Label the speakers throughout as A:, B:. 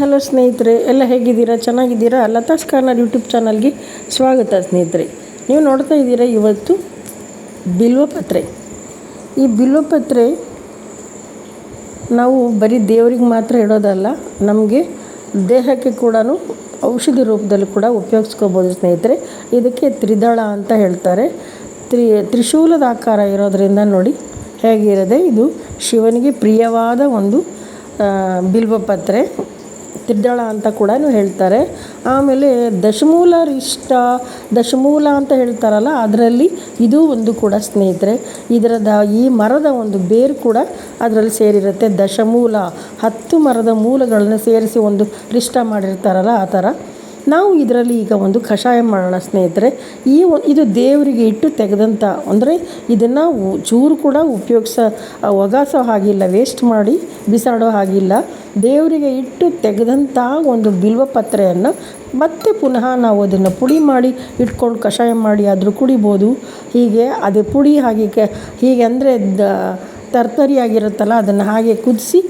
A: Hello ಸ್ನೇಹಿತರೆ, ಎಲ್ಲ ಹೇಗಿದ್ದೀರಾ? ಚೆನ್ನಾಗಿದ್ದೀರಾ? ಲತಾಸ್ ಕಾರ್ನರ್ ಯೂಟ್ಯೂಬ್ ಚಾನಲ್ಗೆ ಸ್ವಾಗತ ಸ್ನೇಹಿತರೆ. ನೀವು ನೋಡ್ತಾ ಇದ್ದೀರಾ ಇವತ್ತು ಬಿಲ್ವಪತ್ರೆ ಈ ಬಿಲ್ವಪತ್ರೆ ನಾವು ಬರೀ ದೇವರಿಗೆ ಮಾತ್ರ ಇಡೋದಲ್ಲ ನಮಗೆ ದೇಹಕ್ಕೆ ಕೂಡ ಔಷಧಿ ರೂಪದಲ್ಲಿ ಕೂಡ ಉಪಯೋಗಿಸ್ಕೋಬೋದು ಸ್ನೇಹಿತರೆ. ಇದಕ್ಕೆ ತ್ರಿದಳ ಅಂತ ಹೇಳ್ತಾರೆ. ತ್ರಿ, ತ್ರಿಶೂಲದ ಆಕಾರ ಇರೋದರಿಂದ ನೋಡಿ ಹೇಗಿರದೆ ಇದು ಶಿವನಿಗೆ ಪ್ರಿಯವಾದ ಒಂದು ಬಿಲ್ವಪತ್ರೆ ತ್ರಿದಳ ಅಂತ ಕೂಡ ಹೇಳ್ತಾರೆ. ಆಮೇಲೆ ದಶಮೂಲ ರಿಷ್ಟ ದಶಮೂಲ ಅಂತ ಹೇಳ್ತಾರಲ್ಲ, ಅದರಲ್ಲಿ ಇದು ಒಂದು ಕೂಡ ಸ್ನೇಹಿತರೆ. ಇದರದ ಈ ಮರದ ಒಂದು ಬೇರು ಕೂಡ ಅದರಲ್ಲಿ ಸೇರಿರುತ್ತೆ. ದಶಮೂಲ, ಹತ್ತು ಮರದ ಮೂಲಗಳನ್ನು ಸೇರಿಸಿ ಒಂದು ರಿಷ್ಟ ಮಾಡಿರ್ತಾರಲ್ಲ ಆ ಥರ. ನಾವು ಇದರಲ್ಲಿ ಈಗ ಒಂದು ಕಷಾಯ ಮಾಡೋಣ ಸ್ನೇಹಿತರೆ. ಈ ಇದು ದೇವರಿಗೆ ಇಟ್ಟು ತೆಗೆದಂಥ ಅಂದರೆ ಇದನ್ನು ಚೂರು ಕೂಡ ಉಪಯೋಗಿಸ ಒಗಾಸೋ ಹಾಗಿಲ್ಲ ವೇಸ್ಟ್ ಮಾಡಿ ಬಿಸಾಡೋ ಹಾಗಿಲ್ಲ. ದೇವರಿಗೆ ಇಟ್ಟು ತೆಗೆದಂಥ ಒಂದು ಬಿಲ್ವಪತ್ರೆಯನ್ನು ಮತ್ತೆ ಪುನಃ ನಾವು ಅದನ್ನು ಪುಡಿ ಮಾಡಿ ಇಟ್ಕೊಂಡು ಕಷಾಯ ಮಾಡಿ ಆದರೂ ಕುಡಿಬೋದು. ಹೀಗೆ ಅದೇ ಪುಡಿ ಹಾಗೆ ಕ, ಹೀಗೆ ಅಂದರೆ ದ, ತರ್ತರಿಯಾಗಿರುತ್ತಲ್ಲ, ಅದನ್ನು ಹಾಗೆ ಕುದಿಸಿ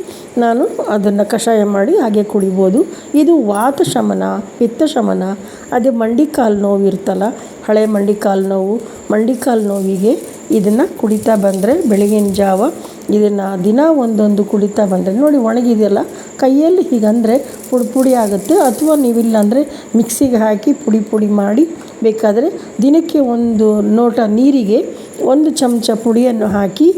A: ನಾನು ಅದನ್ನು ಕಷಾಯ ಮಾಡಿ ಹಾಗೆ ಕುಡಿಬೋದು. ಇದು ವಾತ ಶಮನ, ಪಿತ್ತ ಶಮನ, ಅದೇ ಮಂಡಿಕಾಲು ನೋವು ಇರ್ತಲ್ಲ, ಹಳೆ ಮಂಡಿಕಾಲು ನೋವು, ಮಂಡಿಕಾಲು ನೋವಿಗೆ ಇದನ್ನು ಕುಡಿತಾ ಬಂದರೆ ಬೆಳಗಿನ ಜಾವ ಇದನ್ನು ದಿನ ಒಂದೊಂದು ಕುಡಿತಾ ಬಂದರೆ, ನೋಡಿ ಒಣಗಿದೆಯಲ್ಲ, ಕೈಯಲ್ಲಿ ಹೀಗಂದರೆ ಪುಡಿ ಪುಡಿ ಆಗುತ್ತೆ. ಅಥವಾ ನೀವಿಲ್ಲ ಅಂದರೆ ಮಿಕ್ಸಿಗೆ ಹಾಕಿ ಪುಡಿ ಪುಡಿ ಮಾಡಿ ಬೇಕಾದರೆ ದಿನಕ್ಕೆ ಒಂದು ಲೋಟ ನೀರಿಗೆ ಒಂದು ಚಮಚ ಪುಡಿಯನ್ನು ಹಾಕಿ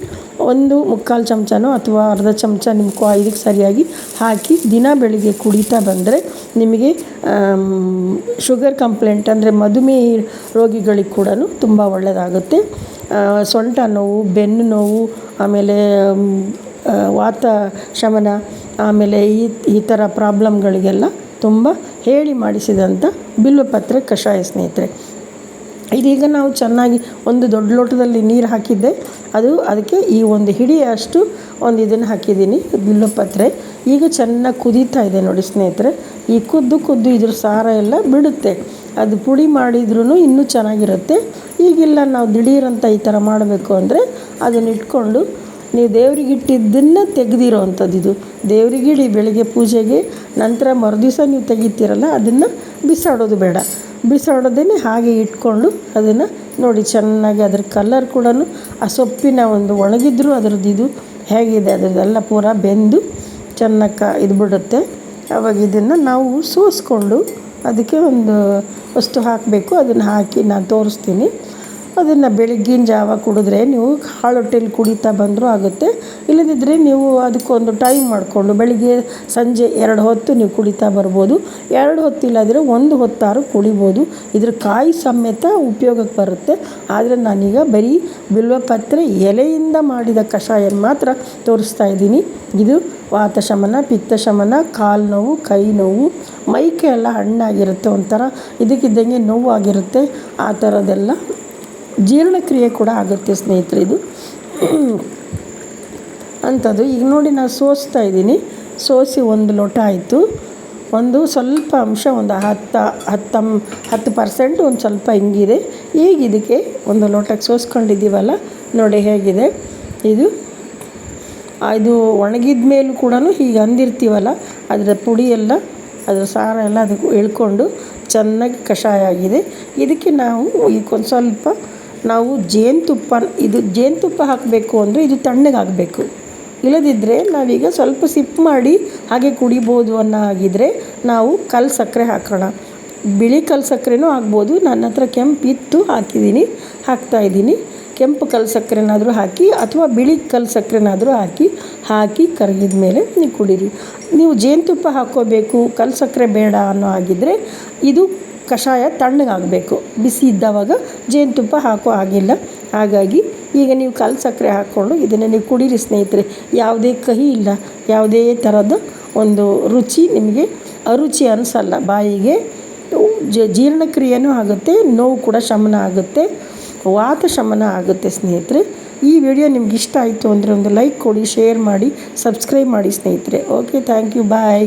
A: ಒಂದು ಮುಕ್ಕಾಲು ಚಮಚನೋ ಅಥವಾ ಅರ್ಧ ಚಮಚ ನಿಮ್ಮ ಇದಕ್ಕೆ ಸರಿಯಾಗಿ ಹಾಕಿ ದಿನ ಬೆಳಿಗ್ಗೆ ಕುಡಿತಾ ಬಂದರೆ ನಿಮಗೆ ಶುಗರ್ ಕಂಪ್ಲೇಂಟ್ ಅಂದರೆ ಮಧುಮೇಹ ರೋಗಿಗಳಿಗೆ ಕೂಡ ತುಂಬ ಒಳ್ಳೆಯದಾಗುತ್ತೆ. ಸೊಂಟ ನೋವು, ಬೆನ್ನು ನೋವು, ಆಮೇಲೆ ವಾತ ಶಮನ ಆಮೇಲೆ ಈ ಈ ಥರ ಪ್ರಾಬ್ಲಮ್ಗಳಿಗೆಲ್ಲ ತುಂಬ ಹೇಳಿ ಮಾಡಿಸಿದಂಥ ಬಿಲ್ವಪತ್ರೆ ಕಷಾಯ ಸ್ನೇಹಿತರೆ. ಇದೀಗ ನಾವು ಚೆನ್ನಾಗಿ ಒಂದು ದೊಡ್ಡ ಲೋಟದಲ್ಲಿ ನೀರು ಹಾಕಿದ್ದೆ. ಅದು ಅದಕ್ಕೆ ಈ ಒಂದು ಹಿಡಿಯಷ್ಟು ಒಂದು ಇದನ್ನು ಹಾಕಿದ್ದೀನಿ ಬಿಲ್ಲುಪತ್ರೆ ಈಗ ಚೆನ್ನಾಗಿ ಕುದೀತಾ ಇದೆ ನೋಡಿ ಸ್ನೇಹಿತರೆ. ಈ ಕುದ್ದು ಕುದ್ದು ಇದ್ರ ಸಾರ ಎಲ್ಲ ಬಿಡುತ್ತೆ. ಅದು ಪುಡಿ ಮಾಡಿದ್ರೂ ಇನ್ನೂ ಚೆನ್ನಾಗಿರುತ್ತೆ. ಈಗಿಲ್ಲ ನಾವು ದಿಢೀರಂತ ಈ ಥರ ಮಾಡಬೇಕು ಅಂದರೆ ಅದನ್ನ ಇಟ್ಕೊಂಡು ನೀವು ದೇವ್ರಿಗೆ ಇಟ್ಟಿದ್ದನ್ನು ತೆಗೆದಿರೋ ಅಂಥದ್ದು ಇದು ದೇವರಿಗಿಡಿ ಬೆಳಗ್ಗೆ ಪೂಜೆಗೆ, ನಂತರ ಮರುದಿವಸ ನೀವು ತೆಗಿತೀರಲ್ಲ, ಅದನ್ನು ಬಿಸಾಡೋದು ಬೇಡ. ಬಿಸಾಡೋದೇ ಹಾಗೆ ಇಟ್ಕೊಂಡು ಅದನ್ನು ನೋಡಿ, ಚೆನ್ನಾಗಿ ಅದ್ರ ಕಲರ್ ಕೂಡ ಆ ಸೊಪ್ಪಿನ ಒಂದು ಒಣಗಿದ್ರೂ ಅದ್ರದ್ದು ಇದು ಹೇಗಿದೆ, ಅದರದ್ದೆಲ್ಲ ಪೂರ ಬೆಂದು ಚೆನ್ನಾಗಿ ಕ ಇದು ಬಿಡುತ್ತೆ. ಆವಾಗ ಇದನ್ನು ನಾವು ಸೋಸ್ಕೊಂಡು ಅದಕ್ಕೆ ಒಂದು ವಸ್ತು ಹಾಕಬೇಕು. ಅದನ್ನು ಹಾಕಿ ನಾನು ತೋರಿಸ್ತೀನಿ. ಅದನ್ನು ಬೆಳಗ್ಗಿನ ಜಾವ ಕುಡಿದ್ರೆ ನೀವು ಹಾಳೊಟ್ಟೆಲಿ ಕುಡಿತಾ ಬಂದರೂ ಆಗುತ್ತೆ. ಇಲ್ಲದಿದ್ದರೆ ನೀವು ಅದಕ್ಕೊಂದು ಟೈಮ್ ಮಾಡಿಕೊಂಡು ಬೆಳಿಗ್ಗೆ ಸಂಜೆ ಎರಡು ಹೊತ್ತು ನೀವು ಕುಡಿತಾ ಬರ್ಬೋದು. ಎರಡು ಹೊತ್ತಿಲ್ಲಾದರೆ ಒಂದು ಹೊತ್ತಾರು ಕುಡಿಬೋದು. ಇದ್ರ ಕಾಯಿ ಸಮೇತ ಉಪಯೋಗಕ್ಕೆ ಬರುತ್ತೆ. ಆದರೆ ನಾನೀಗ ಬರೀ ಬಿಲ್ವಪತ್ರೆ ಎಲೆಯಿಂದ ಮಾಡಿದ ಕಷಾಯ ಮಾತ್ರ ತೋರಿಸ್ತಾ ಇದ್ದೀನಿ. ಇದು ವಾತಶಮನ, ಪಿತ್ತಶಮನ ಪಿತ್ತ ಶಮನ ಕಾಲು ನೋವು, ಕೈ ನೋವು ಮೈಕೆ ಎಲ್ಲ ಹಣ್ಣಾಗಿರುತ್ತೆ ಒಂಥರ. ಇದಕ್ಕಿದ್ದಂಗೆ ನೋವಾಗಿರುತ್ತೆ. ಆ ಥರದ್ದೆಲ್ಲ ಜೀರ್ಣಕ್ರಿಯೆ ಕೂಡ ಆಗುತ್ತೆ ಸ್ನೇಹಿತರೆ ಇದು. ಅಂಥದ್ದು. ಈಗ ನೋಡಿ ನಾನು ಸೋಸ್ತಾ ಇದ್ದೀನಿ. ಸೋಸಿ ಒಂದು ಲೋಟ ಆಯಿತು. ಒಂದು ಸ್ವಲ್ಪ ಅಂಶ, ಒಂದು ಹತ್ತು ಹತ್ತಮ್ ಹತ್ತು ಪರ್ಸೆಂಟ್, ಒಂದು ಸ್ವಲ್ಪ ಹಿಂಗಿದೆ. ಈಗ ಇದಕ್ಕೆ ಒಂದು ಲೋಟಕ್ಕೆ ಸೋಸ್ಕೊಂಡಿದ್ದೀವಲ್ಲ, ನೋಡಿ ಹೇಗಿದೆ. ಇದು ಇದು ಒಣಗಿದ ಮೇಲೂ ಕೂಡ ಹೀಗೆ ಅಂದಿರ್ತೀವಲ್ಲ, ಅದರ ಪುಡಿ ಎಲ್ಲ, ಅದರ ಸಾರ ಎಲ್ಲ ಅದಕ್ಕೆ ಇಳ್ಕೊಂಡು ಚೆನ್ನಾಗಿ ಕಷಾಯ ಆಗಿದೆ. ಇದಕ್ಕೆ ನಾವು ಇದಕ್ಕೊಂದು ಸ್ವಲ್ಪ ನಾವು ಜೇನುತುಪ್ಪ, ಇದು ಜೇನುತುಪ್ಪ ಹಾಕಬೇಕು ಅಂದರೆ ಇದು ತಣ್ಣಗಾಗಬೇಕು ಇಲ್ಲದಿದ್ದರೆ ನಾವೀಗ ಸ್ವಲ್ಪ ಸಿಪ್ ಮಾಡಿ ಹಾಗೆ ಕುಡಿಬೋದು ಅನ್ನೋ ಹಾಗಿದ್ರೆ ನಾವು ಕಲ್ಲು ಸಕ್ಕರೆ ಹಾಕೋಣ. ಬಿಳಿ ಕಲ್ಲು ಸಕ್ಕರೆನೂ ಆಗ್ಬೋದು ನನ್ನ ಹತ್ರ ಕೆಂಪು ಇತ್ತು, ಹಾಕಿದ್ದೀನಿ ಹಾಕ್ತಾಯಿದ್ದೀನಿ ಕೆಂಪು ಕಲ್ಲು ಸಕ್ಕರೆನಾದರೂ ಹಾಕಿ ಅಥವಾ ಬಿಳಿ ಕಲ್ಲು ಸಕ್ಕರೆನಾದರೂ ಹಾಕಿ ಹಾಕಿ ಕರಗಿದ ಮೇಲೆ ನೀವು ಕುಡೀರಿ. ನೀವು ಜೇನುತುಪ್ಪ ಹಾಕ್ಕೋಬೇಕು ಕಲ್ಲು ಸಕ್ಕರೆ ಬೇಡ ಅನ್ನೋ ಹಾಗಿದ್ರೆ ಇದು ಕಷಾಯ ತಣ್ಣಗಾಗಬೇಕು. ಬಿಸಿ ಇದ್ದಾವಾಗ ಜೇನುತುಪ್ಪ ಹಾಕೋ ಹಾಗಿಲ್ಲ. ಹಾಗಾಗಿ ಈಗ ನೀವು ಕಲ್ಲು ಸಕ್ಕರೆ ಹಾಕ್ಕೊಂಡು ಇದನ್ನು ನೀವು ಕುಡೀರಿ ಸ್ನೇಹಿತರೆ. ಯಾವುದೇ ಕಹಿ ಇಲ್ಲ. ಯಾವುದೇ ಥರದ ಒಂದು ರುಚಿ ನಿಮಗೆ ಅರುಚಿ ಅನಿಸಲ್ಲ. ಬಾಯಿಗೆ ಜೀರ್ಣಕ್ರಿಯೆನೂ ಆಗುತ್ತೆ, ನೋವು ಕೂಡ ಶಮನ ಆಗುತ್ತೆ, ವಾತ ಶಮನ ಆಗುತ್ತೆ ಸ್ನೇಹಿತರೆ. ಈ ವಿಡಿಯೋ ನಿಮ್ಗೆ ಇಷ್ಟ ಆಯಿತು ಅಂದರೆ ಒಂದು ಲೈಕ್ ಕೊಡಿ, ಶೇರ್ ಮಾಡಿ, ಸಬ್ಸ್ಕ್ರೈಬ್ ಮಾಡಿ ಸ್ನೇಹಿತರೆ. Okay, thank you, bye.